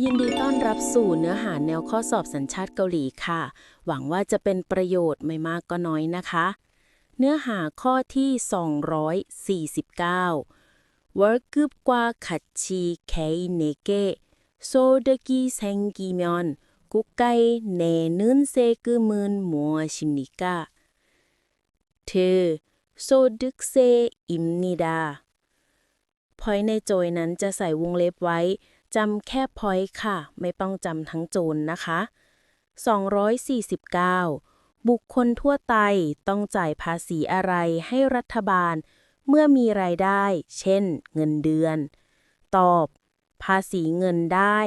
ยินดีต้อนรับสู่เนื้อหาแนวข้อสอบสัญชาติเกาหลีค่ะ หวังว่าจะเป็นประโยชน์ไม่มากก็น้อยนะคะ เนื้อหาข้อที่ 249 월급과 같이 개인에게 소득이 생기면 국가에 내는 세금은 무엇입니까? 드 소득세입니다. พอยในโจยนั้นจะใส่วงเล็บไว้ จำแค่พอยค่ะ ไม่ต้องจำทั้งโจนนะคะ 249 บุคคลทั่วไปต้องจ่ายภาษีอะไรให้รัฐบาล เมื่อมีรายได้ เช่น เงินเดือน ตอบ ภาษีเงินได้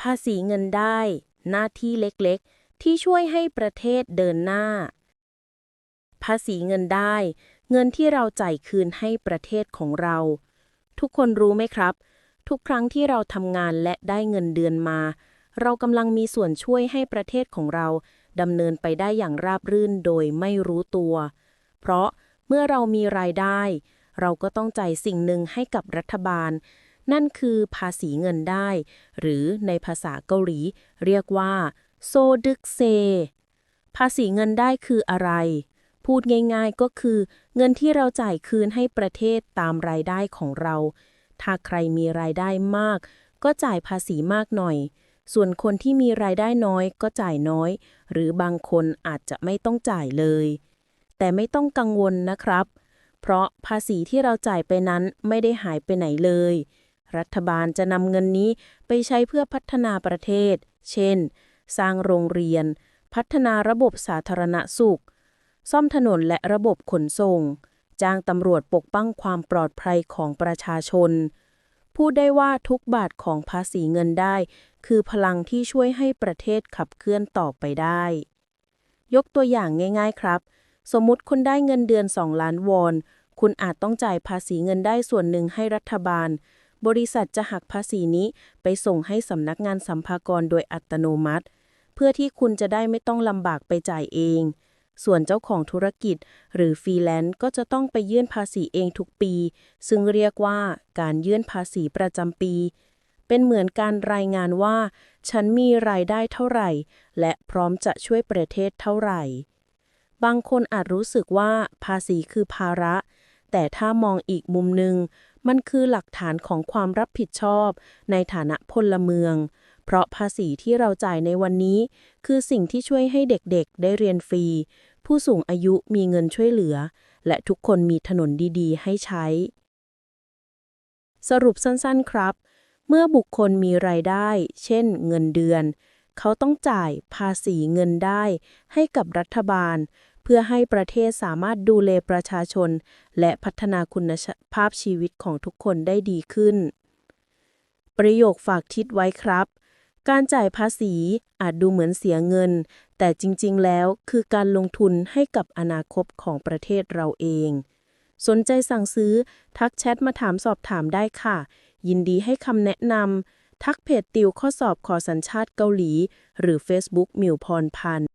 ภาษีเงินได้ หน้าที่เล็กๆ ที่ช่วยให้ประเทศเดินหน้า ภาษีเงินได้ เงินที่เราจ่ายคืนให้ประเทศของเรา ทุกคนรู้ไหมครับ ทุกครั้งที่เราทำงานและได้เงินเดือนมา เรากำลังมีส่วนช่วยให้ประเทศของเราดำเนินไปได้อย่างราบรื่นโดยไม่รู้ตัว เพราะเมื่อเรามีรายได้ เราก็ต้องจ่ายสิ่งหนึ่งให้กับรัฐบาล นั่นคือภาษีเงินได้ หรือในภาษาเกาหลี เรียกว่า โซดึกเซ ภาษีเงินได้คืออะไร พูดง่ายๆก็คือ เงินที่เราจ่ายคืนให้ประเทศตามรายได้ของเรา ถ้าใครมีรายได้มาก ก็จ่ายภาษีมากหน่อย ส่วนคนที่มีรายได้น้อยก็จ่ายน้อย หรือบางคนอาจจะไม่ต้องจ่ายเลย แต่ไม่ต้องกังวลนะครับ เพราะภาษีที่เราจ่ายไปนั้นไม่ได้หายไปไหนเลย รัฐบาลจะนำเงินนี้ไปใช้เพื่อพัฒนาประเทศ เช่น สร้างโรงเรียน พัฒนาระบบสาธารณสุข ซ่อมถนนและระบบขนส่ง จ้างตำรวจปกป้องความปลอดภัยของประชาชน พูดได้ว่าทุกบาทของภาษีเงินได้ คือพลังที่ช่วยให้ประเทศขับเคลื่อนต่อไปได้ ยกตัวอย่างง่าย ๆครับ สมมุติคุณได้เงินเดือน 2 ล้านวอน คุณอาจต้องจ่ายภาษีเงินได้ส่วนหนึ่งให้รัฐบาล บริษัทจะหักภาษีนี้ไปส่งให้สำนักงานสัมภากรโดยอัตโนมัติ เพื่อที่คุณจะได้ไม่ต้องลำบากไปจ่ายเอง ส่วนเจ้าของธุรกิจ หรือฟรีแลนซ์ก็จะต้องไปยื่นภาษีเองทุกปี ซึ่งเรียกว่าการยื่นภาษีประจำปี เป็นเหมือนการรายงานว่า ฉันมีรายได้เท่าไหร่ และพร้อมจะช่วยประเทศเท่าไหร่ บางคนอาจรู้สึกว่าภาษีคือภาระ แต่ถ้ามองอีกมุมหนึ่งมันคือหลักฐานของความรับผิดชอบในฐานะพลเมือง เพราะภาษีที่เราจ่ายในวันนี้ คือสิ่งที่ช่วยให้เด็กๆ ได้เรียนฟรี ผู้สูงอายุมีเงินช่วยเหลือ และทุกคนมีถนนดีๆ ให้ใช้ สรุปสั้นๆครับ เมื่อบุคคลมีรายได้ เช่น เงินเดือน เขาต้องจ่ายภาษีเงินได้ ให้กับรัฐบาล เพื่อให้ประเทศสามารถดูแลประชาชน และพัฒนาคุณภาพชีวิตของทุกคนได้ดีขึ้นประโยคฝากทิศไว้ครับ การจ่ายภาษีอาจดูเหมือนเสียเงิน แต่จริง ๆ แล้วคือการลงทุนให้กับอนาคตของประเทศเราเอง สนใจสั่งซื้อ ทักแชทมาถามสอบถามได้ค่ะ ยินดีให้คำแนะนำทักเพจติวข้อสอบขอสัญชาติเกาหลี หรือ Facebook มิวพรพันธ์